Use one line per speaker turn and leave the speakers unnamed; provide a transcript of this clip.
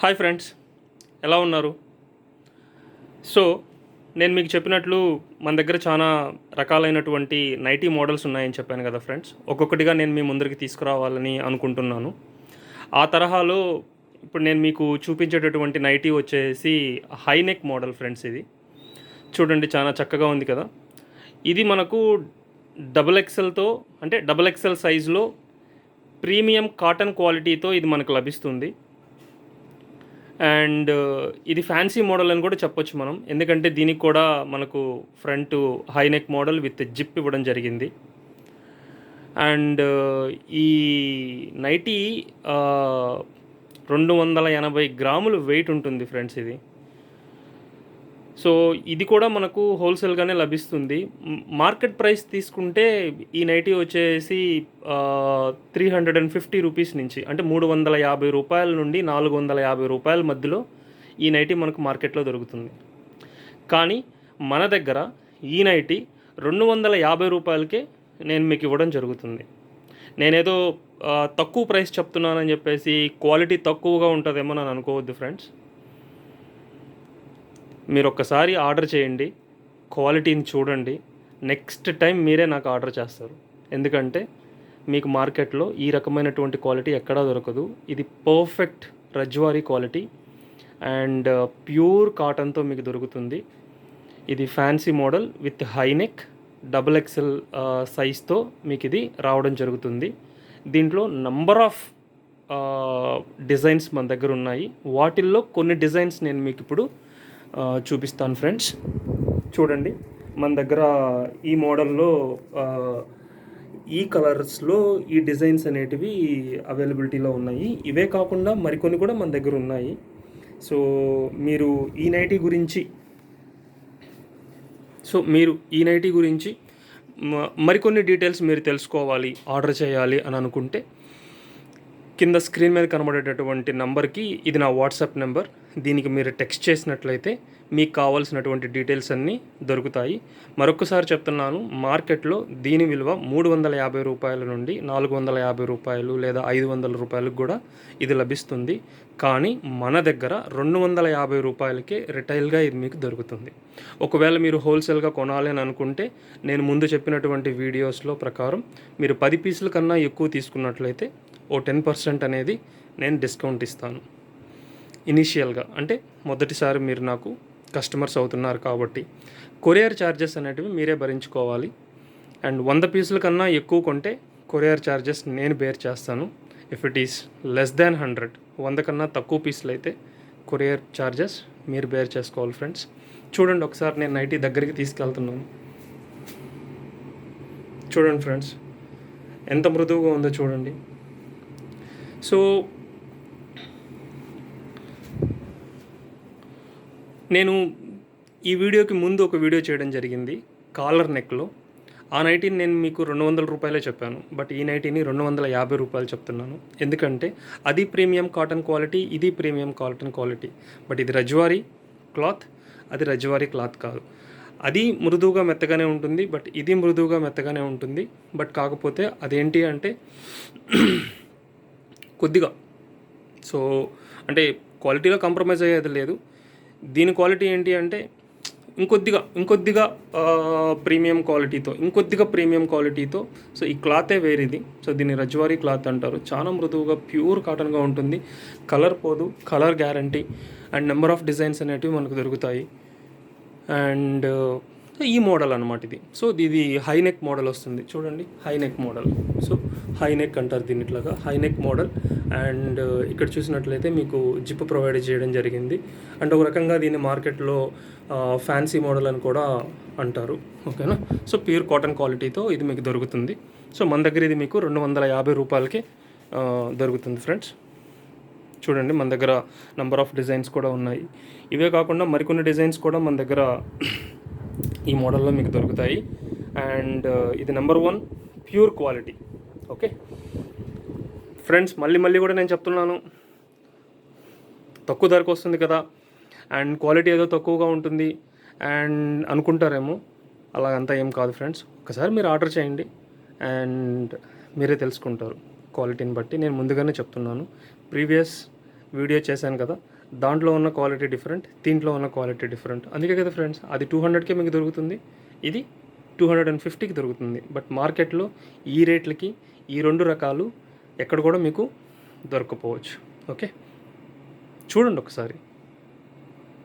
Hi friends ఎలా ఉన్నారు? So నేను మీకు చెప్పినట్లు మన దగ్గర చాలా రకాలైనటువంటి నైటీ మోడల్స్ ఉన్నాయని చెప్పాను కదా ఫ్రెండ్స్. ఒక్కొక్కటిగా నేను మీ ముందరికి తీసుకురావాలని అనుకుంటున్నాను. ఆ తరహాలో ఇప్పుడు నేను మీకు చూపించేటటువంటి నైటీ వచ్చేసి హై నెక్ మోడల్ ఫ్రెండ్స్ ఇది. చూడండి చాలా చక్కగా ఉంది కదా. ఇది మనకు డబుల్ ఎక్సెల్తో అంటే డబుల్ ఎక్సెల్ సైజులో ప్రీమియం కాటన్ క్వాలిటీతో ఇది మనకు లభిస్తుంది. అండ్ uh, ఇది ఫ్యాన్సీ మోడల్ అని కూడా చెప్పొచ్చు మనం. ఎందుకంటే దీనికి కూడా మనకు front high neck model with zip ఇవ్వడం జరిగింది. అండ్ uh, ఈ నైటీ uh, రెండు వందల ఎనభై గ్రాములు వెయిట్ ఉంటుంది ఫ్రెండ్స్ ఇది. సో ఇది కూడా మనకు హోల్సేల్గానే లభిస్తుంది. మార్కెట్ ప్రైస్ తీసుకుంటే ఈ నైటీ వచ్చేసి three hundred and fifty rupees నుంచి అంటే మూడు వందల యాభై రూపాయల నుండి నాలుగు వందల యాభై రూపాయల మధ్యలో ఈ నైటీ మనకు మార్కెట్లో దొరుకుతుంది. కానీ మన దగ్గర ఈ నైటీ రెండు వందల యాభై రూపాయలకే నేను మీకు ఇవ్వడం జరుగుతుంది. నేనేదో తక్కువ ప్రైస్ చెప్తున్నానని చెప్పేసి క్వాలిటీ తక్కువగా ఉంటుందేమో అని అనుకోవద్దు ఫ్రెండ్స్. మీరు ఒక్కసారి ఆర్డర్ చేయండి. క్వాలిటీని చూడండి. నెక్స్ట్ టైం మీరే నాకు ఆర్డర్ చేస్తారు. ఎందుకంటే మీకు మార్కెట్లో ఈ రకమైనటువంటి క్వాలిటీ ఎక్కడా దొరకదు. ఇది పర్ఫెక్ట్ రజ్వారీ క్వాలిటీ అండ్ uh, ప్యూర్ కాటన్తో మీకు దొరుకుతుంది. ఇది fancy model with high neck double XL uh, సైజ్తో మీకు ఇది రావడం జరుగుతుంది. దీంట్లో నంబర్ ఆఫ్ uh, డిజైన్స్ మన దగ్గర ఉన్నాయి. వాటిల్లో కొన్ని డిజైన్స్ నేను మీకు ఇప్పుడు చూపిస్తాను ఫ్రెండ్స్. చూడండి మన దగ్గర ఈ మోడల్లో ఈ కలర్స్లో ఈ డిజైన్స్ అనేటివి అవైలబిలిటీలో ఉన్నాయి. ఇవే కాకుండా మరికొన్ని కూడా మన దగ్గర ఉన్నాయి. సో మీరు ఈ నైటీ గురించి సో మీరు ఈ నైటీ గురించి మ- మరికొన్ని డీటెయిల్స్ మీరు తెలుసుకోవాలి ఆర్డర్ చేయాలి అని అనుకుంటే కింద స్క్రీన్ మీద కనబడేటటువంటి నంబర్కి ఇది నా వాట్సాప్ నెంబర్. దీనికి మీరు టెక్స్ట్ చేసినట్లయితే మీకు కావాల్సినటువంటి డీటెయిల్స్ అన్నీ దొరుకుతాయి. మరొకసారి చెప్తున్నాను మార్కెట్లో దీని విలువ మూడు వందల యాభై రూపాయల నుండి నాలుగు వందల యాభై రూపాయలు లేదా ఐదు వందల రూపాయలకు కూడా ఇది లభిస్తుంది. కానీ మన దగ్గర రెండు వందల యాభై రూపాయలకే రిటైల్గా ఇది మీకు దొరుకుతుంది. ఒకవేళ మీరు హోల్సేల్గా కొనాలి అని అనుకుంటే నేను ముందు చెప్పినటువంటి వీడియోస్లో ప్రకారం మీరు పది పీసుల కన్నా ఎక్కువ తీసుకున్నట్లయితే ఓ టెన్ పర్సెంట్ అనేది నేను డిస్కౌంట్ ఇస్తాను. ఇనీషియల్గా. అంటే మొదటిసారి మీరు నాకు కస్టమర్స్ అవుతున్నారు కాబట్టి కొరియర్ ఛార్జెస్ అనేటివి మీరే భరించుకోవాలి. అండ్ వంద పీసుల కన్నా ఎక్కువ కొంటే కొరియర్ ఛార్జెస్ నేను బేర్ చేస్తాను. If it is less than hundred వంద కన్నా తక్కువ పీసులు అయితే కొరియర్ ఛార్జెస్ మీరు బేర్ చేసుకోవాలి ఫ్రెండ్స్. చూడండి ఒకసారి నేను నైటీ దగ్గరికి తీసుకెళ్తున్నాను. చూడండి ఫ్రెండ్స్ ఎంత మృదువుగా ఉందో చూడండి. సో నేను ఈ వీడియోకి ముందు ఒక వీడియో చేయడం జరిగింది కాలర్ నెక్లో. ఆ నైటీని నేను మీకు రెండు వందల రూపాయలే చెప్పాను బట్ ఈ నైటీని రెండు వందల యాభై రూపాయలు చెప్తున్నాను. ఎందుకంటే అది ప్రీమియం కాటన్ క్వాలిటీ ఇది ప్రీమియం కాటన్ క్వాలిటీ. బట్ ఇది రజ్వారీ క్లాత్ అది రజ్వారీ క్లాత్ కాదు. అది మృదువుగా మెత్తగానే ఉంటుంది బట్ ఇది మృదువుగా మెత్తగానే ఉంటుంది. బట్ కాకపోతే అదేంటి అంటే కొద్దిగా. సో అంటే క్వాలిటీలో కాంప్రమైజ్ అయ్యేది లేదు. దీని క్వాలిటీ ఏంటి అంటే ఇంకొద్దిగా ఇంకొద్దిగా ప్రీమియం క్వాలిటీతో ఇంకొద్దిగా ప్రీమియం క్వాలిటీతో సో ఈ క్లాతే వేరేది. సో దీన్ని రజ్వారీ క్లాత్ అంటారు. చాలా మృదువుగా ప్యూర్ కాటన్గా ఉంటుంది. కలర్ పోదు colour guarantee and number of designs అనేటివి మనకు దొరుకుతాయి. అండ్ ఈ మోడల్ అనమాట ఇది. సో ఇది హై నెక్ మోడల్ వస్తుంది. చూడండి high neck model. So high neck అంటారు దీని ఇట్లాగా. High neck model. అండ్ ఇక్కడ చూసినట్లయితే మీకు జిప్ ప్రొవైడ్ చేయడం జరిగింది. అండ్ ఒక రకంగా దీన్ని మార్కెట్లో ఫ్యాన్సీ మోడల్ అని కూడా అంటారు. ఓకేనా? సో ప్యూర్ కాటన్ క్వాలిటీతో ఇది మీకు దొరుకుతుంది. సో మన దగ్గర ఇది మీకు రెండు వందల యాభై రూపాయలకి దొరుకుతుంది ఫ్రెండ్స్. చూడండి మన దగ్గర నంబర్ ఆఫ్ డిజైన్స్ కూడా ఉన్నాయి. ఇవే కాకుండా మరికొన్ని డిజైన్స్ కూడా మన దగ్గర ఈ మోడల్లో మీకు దొరుకుతాయి. అండ్ uh, ఇది number one pure quality okay friends మళ్ళీ మళ్ళీ కూడా నేను చెప్తున్నాను. తక్కువ ధరకు వస్తుంది కదా. అండ్ క్వాలిటీ ఏదో తక్కువగా ఉంటుంది. అండ్ అనుకుంటారేమో అలా అంతా ఏం కాదు ఫ్రెండ్స్ ఒకసారి మీరు ఆర్డర్ చేయండి. అండ్ మీరే తెలుసుకుంటారు క్వాలిటీని బట్టి. నేను ముందుగానే చెప్తున్నాను. ప్రీవియస్ వీడియో చేశాను కదా. దాంట్లో ఉన్న క్వాలిటీ డిఫరెంట్ దీంట్లో ఉన్న క్వాలిటీ డిఫరెంట్ అందుకే కదా ఫ్రెండ్స్ అది టూ హండ్రెడ్కే మీకు దొరుకుతుంది ఇది టూ హండ్రెడ్ అండ్ ఫిఫ్టీకి దొరుకుతుంది. బట్ మార్కెట్లో ఈ రేట్లకి ఈ రెండు రకాలు ఎక్కడ కూడా మీకు దొరకపోవచ్చు. ఓకే చూడండి ఒకసారి.